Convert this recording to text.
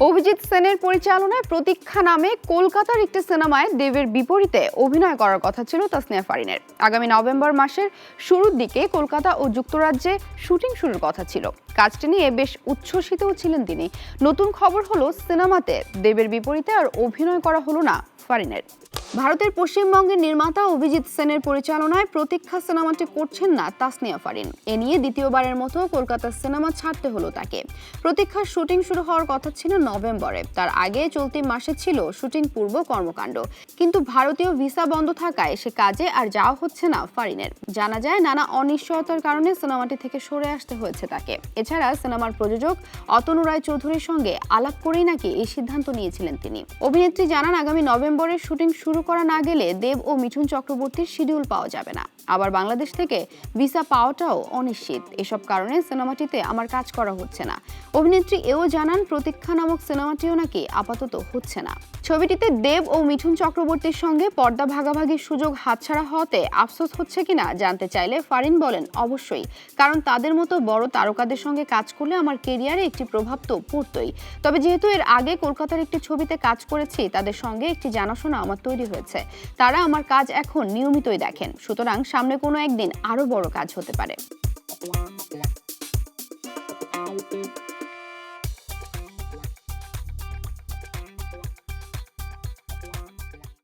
অভিজিৎ সেনের পরিচালনায় প্রতীক্ষা নামে কলকাতার একটি সিনেমায় দেবের বিপরীতে অভিনয় করার কথা ছিল তাসনিয়া ফারিনের। আগামী নভেম্বর মাসের শুরুর দিকে কলকাতা ও যুক্তরাজ্যে শুটিং শুরুর কথা ছিল। কাজটি নিয়ে বেশ উচ্ছ্বসিতও ছিলেন তিনি। নতুন খবর হলো, সিনেমাতে দেবের বিপরীতে আর অভিনয় করা হলো না ফারিনের। ভারতের পশ্চিমবঙ্গের নির্মাতা অভিজিৎ সেনের পরিচালনায় প্রতীক্ষা সিনেমাটি করছেন না তাসনিয়া ফারিন। এ নিয়ে দ্বিতীয়বারের মতো কলকাতার সিনেমা ছাড়তে হলো তাকে। প্রতীক্ষার শুটিং শুরু হওয়ার কথা ছিল নভেম্বরে। তার আগে চলতি মাসে ছিল শুটিং পূর্ব কর্মকাণ্ড। কিন্তু ভারতীয় ভিসা বন্ধ থাকায় সে কাজে আর যাওয়া হচ্ছে না ফারিনের। জানা যায়, নানা অনিশ্চয়তার কারণে সিনেমাটি থেকে সরে আসতে হয়েছে তাকে। এছাড়া সিনেমার প্রযোজক অতনু রায় চৌধুরীর সঙ্গে আলাপ করেই নাকি এই সিদ্ধান্ত নিয়েছিলেন তিনি। অভিনেত্রী জানান, আগামী নভেম্বরে শুটিং শুরু করা না গেলে দেব ও মিঠুন চক্রবর্তীর শিডিউল পাওয়া যাবে না। আবার বাংলাদেশ থেকে ভিসা পাওয়াটাও অনিশ্চিত। এসব কারণে সিনেমাটিতে আমার কাজ করা হচ্ছে না। অভিনেত্রী এও জানান, প্রতীক্ষা নামক সিনেমাটিও নাকি আপাতত হচ্ছে না। ছবিটিতে দেব ও মিঠুন চক্রবর্তীর সঙ্গে পর্দা ভাগাভাগির সুযোগ হাতছাড়া হওয়াতে আফসোস হচ্ছে কিনা জানতে চাইলে ফারিন বলেন, অবশ্যই। কারণ তাদের মতো বড় তারকাদের সঙ্গে কাজ করলে আমার কেরিয়ারে একটি প্রভাব তো পড়তই। তবে যেহেতু এর আগে কলকাতার একটি ছবিতে কাজ করেছি, তাদের সঙ্গে একটি জানাশোনা আমার তৈরি হয়েছে। তারা আমার কাজ এখন নিয়মিতই দেখেন। সুতরাং সামনে কোনো একদিন আরও বড় কাজ হতে পারে।